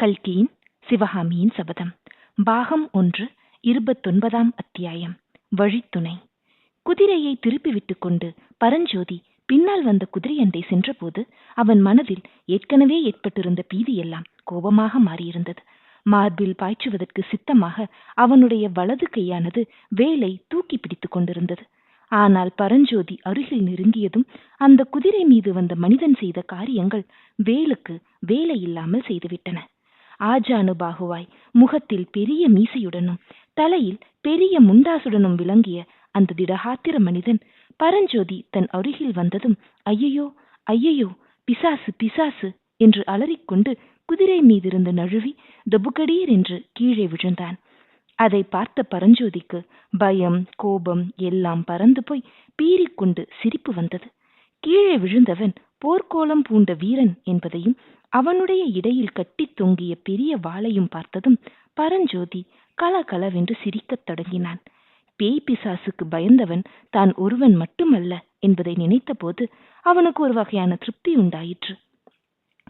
கல்கியின் சிவகாமியின் சபதம். பாகம் ஒன்று இருபத்தொன்பதாம் அத்தியாயம். வழித்துணை. குதிரையை திருப்பி விட்டுக்கொண்டு பரஞ்சோதி பின்னால் வந்த குதிரையண்டை சென்றபோது அவன் மனதில் ஏற்கனவே ஏற்பட்டிருந்த பீதியெல்லாம் கோபமாக மாறியிருந்தது. மார்பில் பாய்ச்சுவதற்கு சித்தமாக அவனுடைய வலது கையானது வேலை தூக்கி பிடித்துக் கொண்டிருந்தது. ஆனால் பரஞ்சோதி அருகில் நெருங்கியதும் அந்த குதிரை மீது வந்த மனிதன் செய்த காரியங்கள் வேலுக்கு வேலை இல்லாமல் செய்துவிட்டன. ஆஜானு பாகுவாய் முகத்தில் பெரிய மீசையுடனும் தலையில் பெரிய முண்டாசுடனும் விளங்கிய அந்த திடகாத்திர மனிதன் பரஞ்சோதி தன் அருகில் வந்ததும் ஐயையோ ஐயையோ பிசாசு பிசாசு என்று அலறிக்கொண்டு குதிரை மீதிருந்து நழுவி தபுகடீர் என்று கீழே விழுந்தான். அதை பார்த்த பரஞ்சோதிக்கு பயம் கோபம் எல்லாம் பறந்து போய் பீறிக்கொண்டு சிரிப்பு வந்தது. கீழே விழுந்தவன் போர்க்கோலம் பூண்ட வீரன் என்பதையும் அவனுடைய இடையில் கட்டி தொங்கிய பெரிய வாளையும் பார்த்ததும் பரஞ்சோதி கலகலவென்று சிரிக்கத் தொடங்கினான். பேய் பிசாசுக்கு பயந்தவன் தான் ஒருவன் மட்டுமல்ல என்பதை நினைத்தபோது அவனுக்கு ஒரு வகையான திருப்தி உண்டாயிற்று.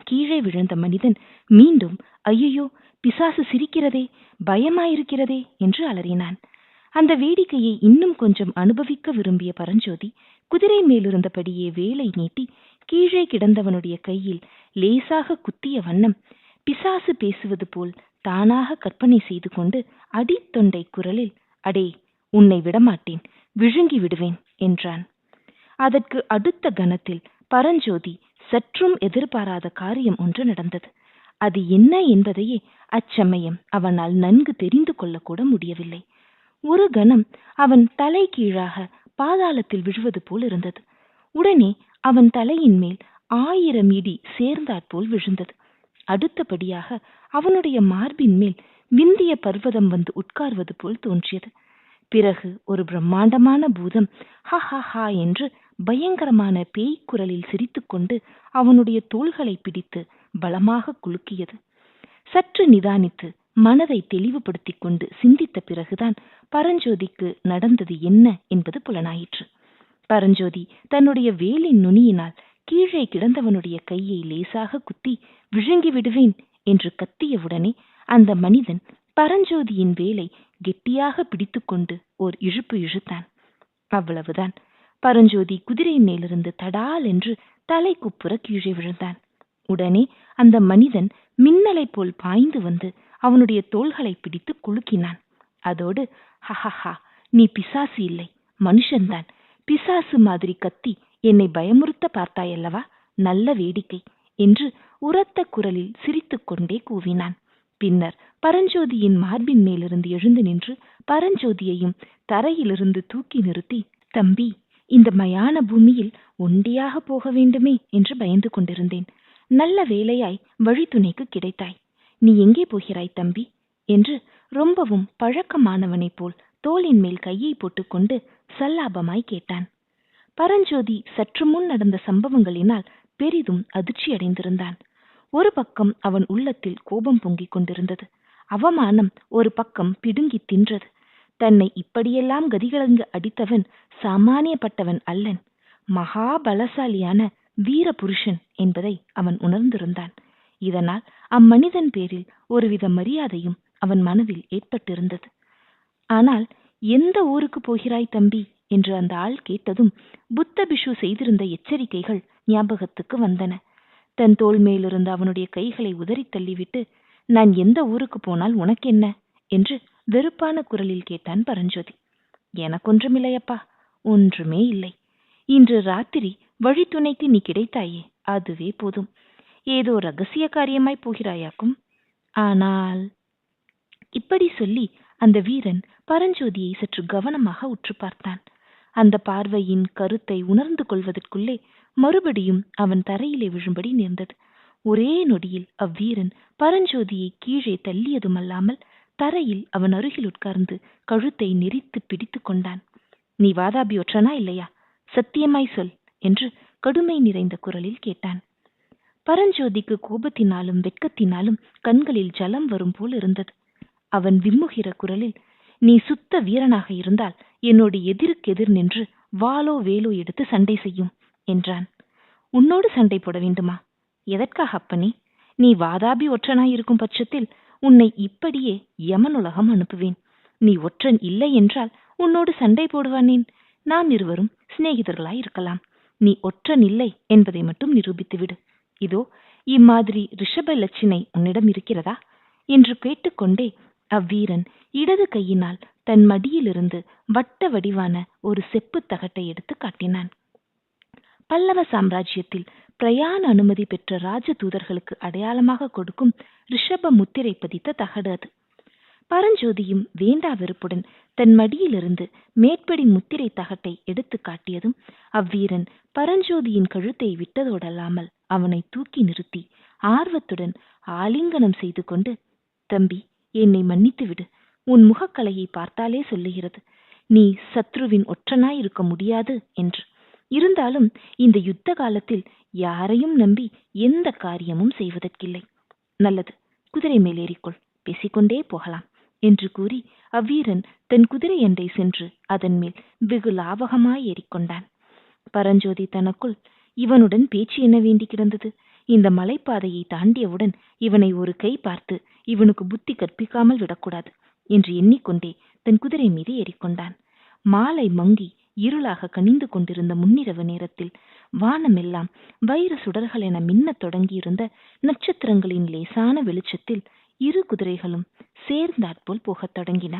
கீழே விழுந்த மனிதன் மீண்டும் ஐயையோ பிசாசு சிரிக்கிறதே பயமாயிருக்கிறதே என்று அலறினான். அந்த வேடிக்கையை இன்னும் கொஞ்சம் அனுபவிக்க விரும்பிய பரஞ்சோதி குதிரை மேலிருந்தபடியே வேலை நீட்டி கீழே கிடந்தவனுடைய கையில் லேசாக குத்திய வண்ணம் பிசாசு பேசுவது போல் தானாக கற்பனை செய்து கொண்டு அடித்தொண்டை குரலில் அடே உன்னை விடமாட்டேன் விழுங்கி விடுவேன் என்றான். அதற்கு அடுத்த கணத்தில் பரஞ்சோதி சற்றும் எதிர்பாராத காரியம் ஒன்று நடந்தது. அது என்ன என்பதையே அச்சமயம் அவனால் நன்கு தெரிந்து கொள்ளக்கூட முடியவில்லை. ஒரு கணம் அவன் தலை கீழாக பாதாளத்தில் விழுவது போல் இருந்தது. உடனே அவன் தலையின் மேல் ஆயிரம் இடி சேர்ந்தாற்போல் விழுந்தது. அடுத்தபடியாக அவனுடைய மார்பின் மேல் விந்திய பர்வதம் வந்து உட்கார்வது போல் தோன்றியது. பிறகு ஒரு பிரம்மாண்டமான பூதம் ஹ ஹா ஹா என்று பயங்கரமான பேய் குரலில் சிரித்துக்கொண்டு அவனுடைய தோள்களை பிடித்து பலமாக குலுக்கியது. சற்று நிதானித்து மனதை தெளிவுபடுத்திக் கொண்டு சிந்தித்த பிறகுதான் பரஞ்சோதிக்கு நடந்தது என்ன என்பது புலனாயிற்று. பரஞ்சோதி தன்னுடைய வேலின் நுனியினால் கீழே கிடந்தவனுடைய கையை லேசாக குத்தி விழுங்கி விடுவேன் என்று கத்தியவுடனே அந்த மனிதன் பரஞ்சோதியின் வேலை கெட்டியாக பிடித்துக்கொண்டு ஓர் இழுப்பு இழுத்தான். அவ்வளவுதான். பரஞ்சோதி குதிரை மேலிருந்து தடால் என்று தலை குப்புற கீழே விழுந்தான். உடனே அந்த மனிதன் மின்னலை போல் பாய்ந்து வந்து அவனுடைய தோள்களை பிடித்து குலுக்கினான். அதோடு ஹஹஹா நீ பிசாசு இல்லை மனுஷன்தான். பிசாசு மாதிரி கத்தி என்னை பயமுறுத்த பார்த்தாயல்லவா? நல்ல வேடிக்கை என்று உரத்த குரலில் சிரித்துக்கொண்டே கூவினான். பின்னர் பரஞ்சோதியின் மார்பின் மேலிருந்து எழுந்து நின்று பரஞ்சோதியையும் தரையிலிருந்து தூக்கி நிறுத்தி தம்பி இந்த மயான பூமியில் ஒண்டியாக போக வேண்டுமே என்று பயந்து கொண்டிருந்தேன். நல்ல வேலையாய் வழித்துணைக்கு கிடைத்தாய். நீ எங்கே போகிறாய் தம்பி? என்று ரொம்பவும் பழக்கமானவனைப் போல் தோளின் மேல் கையை போட்டுக்கொண்டு சல்லாபமாய் கேட்டான். பரஞ்சோதி சற்று முன் நடந்த சம்பவங்களினால் பெரிதும் அதிர்ச்சியடைந்திருந்தான். ஒரு பக்கம் அவன் உள்ளத்தில் கோபம் பொங்கிக் கொண்டிருந்தது. அவமானம் ஒரு பக்கம் பிடுங்கி தின்றது. தன்னை இப்படியெல்லாம் கதிகலங்கு அடித்தவன் சாமானியப்பட்டவன் அல்லன். மகாபலசாலியான வீர புருஷன் என்பதை அவன் உணர்ந்திருந்தான். இதனால் அம்மனிதன் பேரில் ஒருவித மரியாதையும் அவன் மனதில் ஏற்பட்டிருந்தது. ஆனால் எந்த ஊருக்கு போகிறாய் தம்பி? என்று அந்த ஆள் கேட்டதும் புத்த பிஷு செய்திருந்த எச்சரிக்கைகள் ஞாபகத்துக்கு வந்தன. தன் தோள் மேலிருந்து அவனுடைய கைகளை உதறி தள்ளிவிட்டு நான் எந்த ஊருக்கு போனால் உனக்கென்ன? என்று வெறுப்பான குரலில் கேட்டான் பரஞ்சோதி. எனக்கொன்றுமில்லையப்பா ஒன்றுமே இல்லை. இன்று ராத்திரி வழித்துணைக்கு நீ கிடைத்தாயே அதுவே போதும். ஏதோ ரகசிய காரியமாய் போகிறாயாக்கும். ஆனால் இப்படி சொல்லி அந்த வீரன் பரஞ்சோதியை சற்று கவனமாக உற்று பார்த்தான். அந்த பார்வையின் கருத்தை உணர்ந்து கொள்வதற்குள்ளே மறுபடியும் அவன் தரையிலே விழும்படி நேர்ந்தது. ஒரே நொடியில் அவ்வீரன் பரஞ்சோதியை கீழே தள்ளியதுமல்லாமல் தரையில் அவன் அருகில் உட்கார்ந்து கழுத்தை நெறித்து பிடித்து கொண்டான். நீ வாதாபி ஒற்றனா இல்லையா? சத்தியமாய் சொல் என்று கடுமை நிறைந்த குரலில் கேட்டான். பரஞ்சோதிக்கு கோபத்தினாலும் வெட்கத்தினாலும் கண்களில் ஜலம் வரும் போல் இருந்தது. அவன் விம்முகிற குரலில் நீ சுத்த வீரனாக இருந்தால் என்னோடு எதிருக்கெதிர் நின்று வாலோ வேலோ எடுத்து சண்டை செய்யும் என்றான். உன்னோடு சண்டை போட வேண்டுமா? எதற்காக அப்பனே? நீ வாதாபி ஒற்றனாயிருக்கும் பட்சத்தில் உன்னை இப்படியே யமனுலகம் அனுப்புவேன். நீ ஒற்றன் இல்லை என்றால் உன்னோடு சண்டை போடுவானேன். நாம் இருவரும் சிநேகிதர்களாய் இருக்கலாம். நீ ஒற்றன் இல்லை என்பதை மட்டும் நிரூபித்துவிடு. இதோ இம்மாதிரி ரிஷப லட்சினை உன்னிடம் இருக்கிறதா? என்று கேட்டுக்கொண்டே அவ்வீரன் இடது கையினால் தன் மடியிலிருந்து வட்ட வடிவான ஒரு செப்புத் தகட்டை எடுத்து காட்டினான். பல்லவ சாம்ராஜ்யத்தில் பிரயாண அனுமதி பெற்ற ராஜ தூதர்களுக்கு அடையாளமாக கொடுக்கும் ரிஷப முத்திரை பதித்த தகடு அது. பரஞ்சோதியும் வேண்டா வெறுப்புடன் தன் மடியிலிருந்து மேற்படி முத்திரை தகட்டை எடுத்து காட்டியதும் அவ்வீரன் பரஞ்சோதியின் கழுத்தை விட்டதோடல்லாமல் அவனை தூக்கி நிறுத்தி ஆர்வத்துடன் ஆலிங்கனம் செய்து கொண்டு தம்பி என்னை மன்னித்து விடு. உன் முகக்கலையை பார்த்தாலே சொல்லுகிறது. நீ சத்ருவின் ஒற்றனாய் இருக்க முடியாது என்று. இருந்தாலும் இந்த யுத்த காலத்தில் யாரையும் நம்பி எந்த காரியமும் செய்வதற்கில்லை. நல்லது குதிரை மேலேறிக்கொள் பேசிக்கொண்டே போகலாம் என்று கூறி அவ்வீரன் தன் குதிரை அண்டை சென்று அதன் மேல் வெகு லாவகமாய் ஏறிக்கொண்டான். பரஞ்சோதி தனக்குள் இவனுடன் பேச்சு என்ன வேண்டி கிடந்தது? இந்த மலைப்பாதையை தாண்டியவுடன் இவனை ஒரு கை பார்த்து இவனுக்கு புத்தி கற்பிக்காமல் விடக்கூடாது என்று எண்ணிக்கொண்டே தன் குதிரை மீது ஏறிக்கொண்டான். மாலை மங்கி இருளாக கனிந்து கொண்டிருந்த முன்னிரவு நேரத்தில் வானமெல்லாம் வைர சுடர்கள் என மின்னத் தொடங்கியிருந்த நட்சத்திரங்களின் லேசான வெளிச்சத்தில் இரு குதிரைகளும் சேர்ந்தாற்போல் போகத் தொடங்கின.